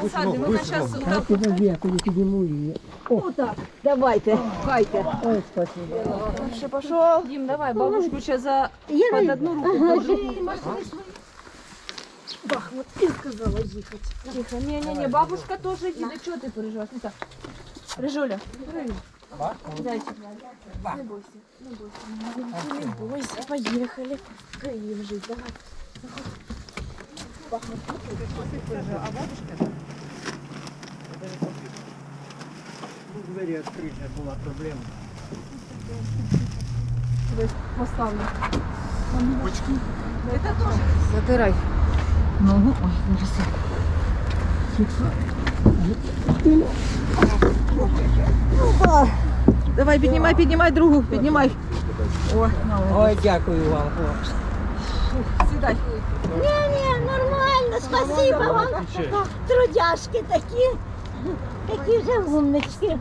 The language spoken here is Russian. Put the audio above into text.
Посадимо, вона зараз А подожди, я тоді підніму її. Отак, давайте, хайте. Ой, спасибо. ще пішов. Дім, давай, бабушку ще за Я під одну руку. Ага, Бахмут, я сказала їхати. Тихо, не-не-не, бабушка тоже едет. Чего ты переживаешь? Не так. Рыжуля, Зайчик. Не бойся, не бойся. Не бойся, поїхали. В Київ жити, давай. Двері відкриті, була проблема. Поставлю. Затирай. Ногу. Ой, зараз. Давай, піднімай, піднімай другу, піднімай. О, Ой, дякую вам, хлопці. сідай. Не-не, нормально, спасибо вам. Трудяшки такі. Такі вже умнички.